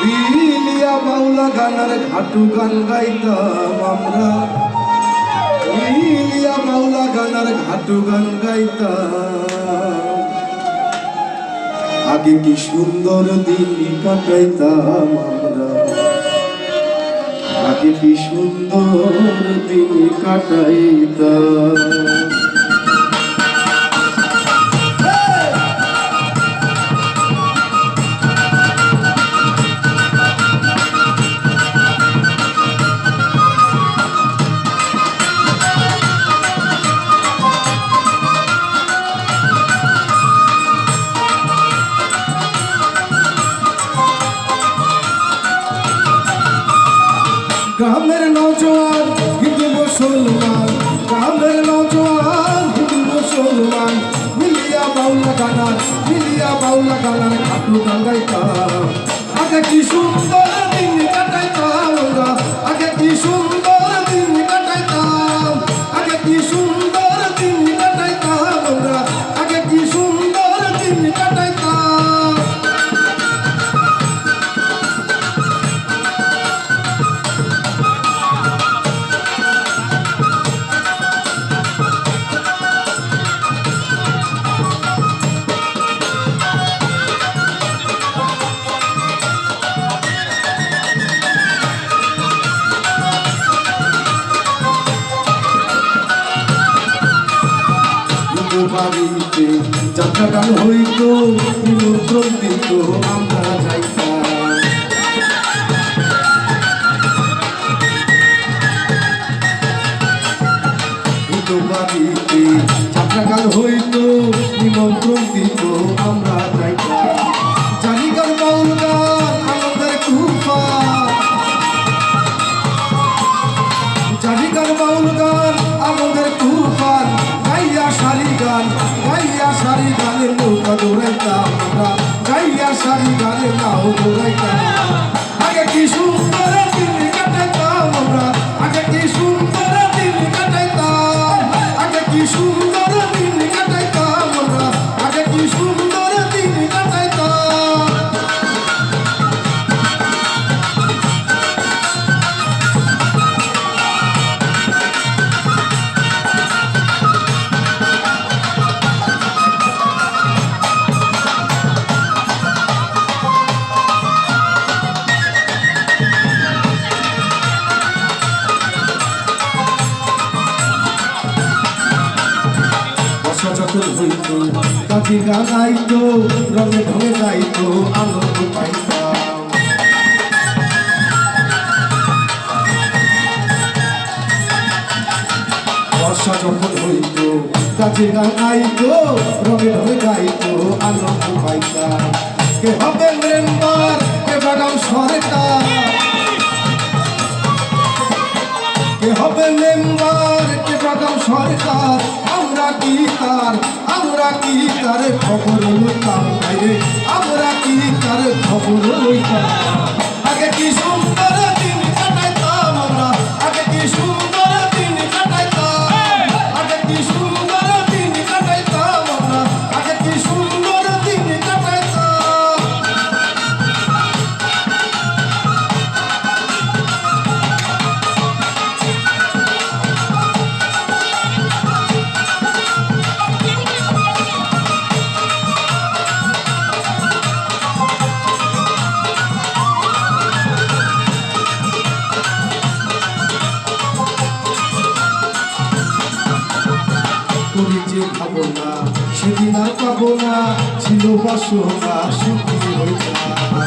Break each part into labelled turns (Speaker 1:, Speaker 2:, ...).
Speaker 1: বিলিয়া বাউলা গানার ঘাটু গান গাইতাম আমরা। বিলিয়া বাউলা গানার ঘাটু গান গাইতাম। আগে কি সুন্দর দিন কাটাইতাম আমরা। আগে কি সুন্দর দিন কাটাইতাম। মুসলমান গ্রামের নজওয়ান মুসলমান, মিলিয়া বাউলা গানার মিলিয়া বাউলা গানার খাটু গাঙ্গাইতাম আগে কি সুন্দর দিন কাটাইতাম? বাড়িতে। যাত্রা গান হইতো নিমন্ত্রণ দিত, আমরা যাইতাম। বাড়িতে যাত্রা গান হইতো নিমন্ত্রণ দিত, আমরা হইত। কাজী গান আইতো রঙে ঢঙে গাইতো আনন্দ পাইতাম বর্ষা যখন হইত কাজী গান আইতো রঙে ঢঙে গাইতো আনন্দ পাইতাম কে হবে মেম্বার, কে বাগাম সরকার কে হবে মেম্বার, কে সরকার আমরা কি কি তার খবর লইতাম? আমরা কি তার খবর লইতাম? আগে কি খাব না, সেদিন আর পাবো না, ছিল বাসনা, সুখী হইতাম।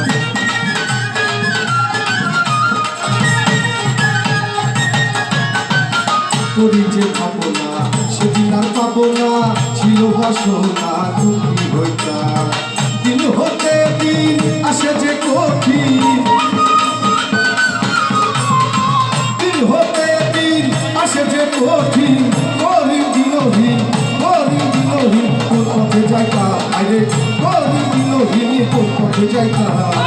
Speaker 1: করি যে খাব না, সেদিন আর পাবো না, ছিল বাসনা, দুঃখী হইতাম। দিন হতে দিন আসে যে কঠিন। দিন হতে দিন আসে যে কঠিন। যাইতা আরে করি দিনহীন যাই পথে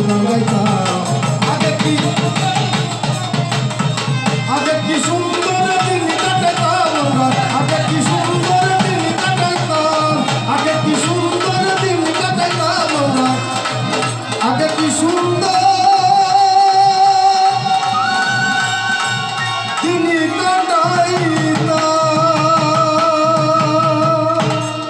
Speaker 1: গাইতাম আমরা